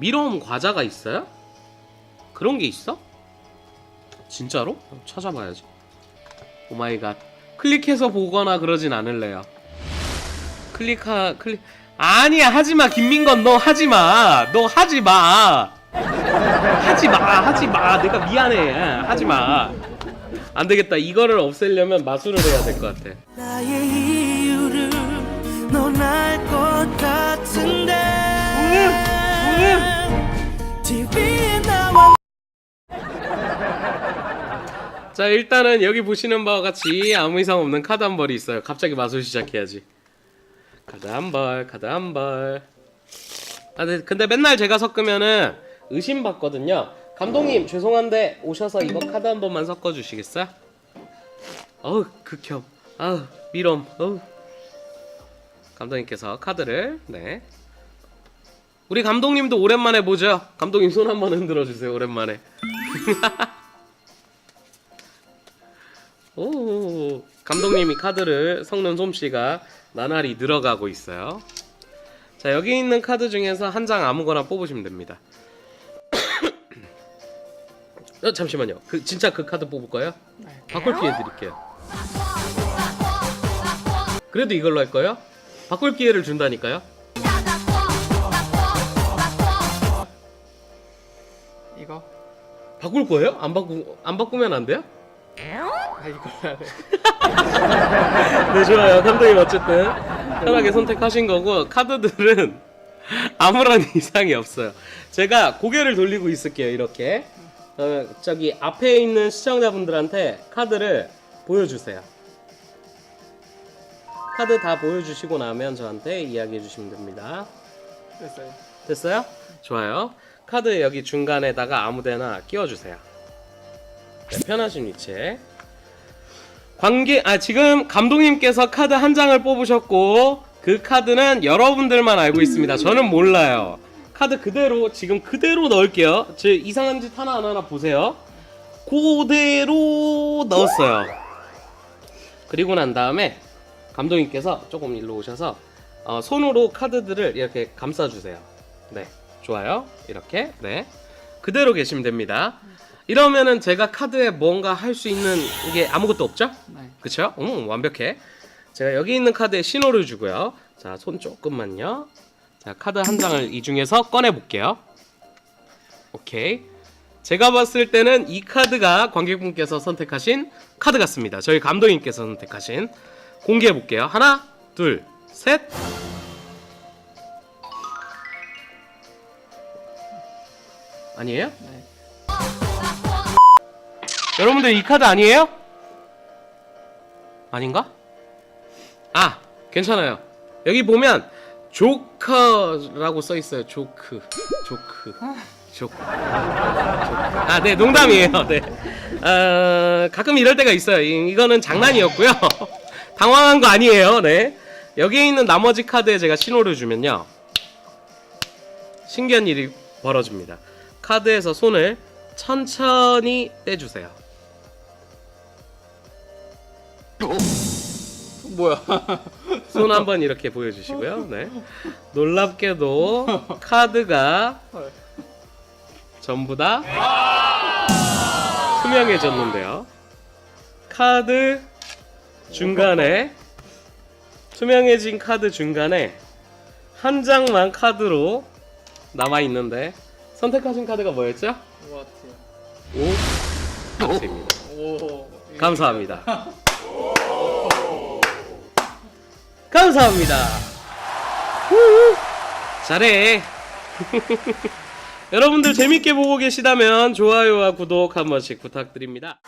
미럼 과자가 있어요? 그런 게 있어? 진짜로? 찾아봐야지. 오마이갓. 클릭해서 보거나 그러진 않을래요. 클릭하 클릭 아니야 하지마 김민건 너 하지마 너 하지마 하지마 하지마 내가 미안해 하지마 안 되겠다 이거를 없애려면 마술을 해야 될 것 같아 나의 이유를 넌알것 같은데 나와 자 일단은 여기 보시는 바와 같이 아무 이상 없는 카드 한 벌이 있어요. 갑자기 마술 시작해야지. 카드 한벌 카드 한벌. 아, 근데, 근데 맨날 제가 섞으면은 의심받거든요. 감독님 죄송한데 오셔서 이거 카드 한 번만 섞어주시겠어요? 어우 극혐. 아우 미럼 어우. 감독님께서 카드를 네 우리 감독님도 오랜만에 보죠 감독님 손 한번 흔들어 주세요 오랜만에 오 감독님이 카드를 섞는 솜씨가 나날이 늘어가고 있어요. 자 여기 있는 카드 중에서 한 장 아무거나 뽑으시면 됩니다. 어, 잠시만요. 그 진짜 그 카드 뽑을 거예요? 바꿀 기회 드릴게요. 그래도 이걸로 할 거예요? 바꿀 기회를 준다니까요? 이거 바꿀 거예요? 안 바꾸 안 바꾸면 안 돼요? 아 돼. 네 좋아요 감독님 어쨌든 편하게 선택하신 거고 카드들은 아무런 이상이 없어요 제가 고개를 돌리고 있을게요 이렇게 어, 저기 앞에 있는 시청자분들한테 카드를 보여주세요 카드 다 보여주시고 나면 저한테 이야기해 주시면 됩니다 됐어요. 됐어요? 좋아요 카드 여기 중간에다가 아무데나 끼워주세요 네, 편하신 위치에 관계 아 지금 감독님께서 카드 한 장을 뽑으셨고 그 카드는 여러분들만 알고 있습니다. 저는 몰라요. 카드 그대로 지금 그대로 넣을게요. 제 이상한 짓 하나 안 하나 보세요. 그대로 넣었어요. 그리고 난 다음에 감독님께서 조금 일로 오셔서 어, 손으로 카드들을 이렇게 감싸주세요. 네, 좋아요. 이렇게 네 그대로 계시면 됩니다. 이러면은 제가 카드에 뭔가 할 수 있는 게 아무것도 없죠? 네. 그쵸? 음, 완벽해. 제가 여기 있는 카드에 신호를 주고요. 자, 손 조금만요. 자, 카드 한 장을 이 중에서 꺼내 볼게요. 오케이. 제가 봤을 때는 이 카드가 관객분께서 선택하신 카드 같습니다. 저희 감독님께서 선택하신 공개해 볼게요. 하나, 둘, 셋. 아니에요? 네. 여러분들 이 카드 아니에요? 아닌가? 아 괜찮아요. 여기 보면 조커라고 써 있어요. 조크. 조크. 조크. 아 네 농담이에요. 네. 어, 가끔 이럴 때가 있어요. 이, 이거는 장난이었고요. 당황한 거 아니에요. 네. 여기 있는 나머지 카드에 제가 신호를 주면요. 신기한 일이 벌어집니다 카드에서 손을 천천히 떼주세요 뭐야? 손 한번 이렇게 보여주시고요. 네. 놀랍게도 카드가 헐. 전부 다 투명해졌는데요. 카드 중간에 투명해진 카드 중간에 한 장만 카드로 남아 있는데 선택하신 카드가 뭐였죠? 워트. 오, 박스입니다. 오. 감사합니다. 감사합니다. 후, 잘해. 여러분들 재밌게 보고 계시다면 좋아요와 구독 한 번씩 부탁드립니다.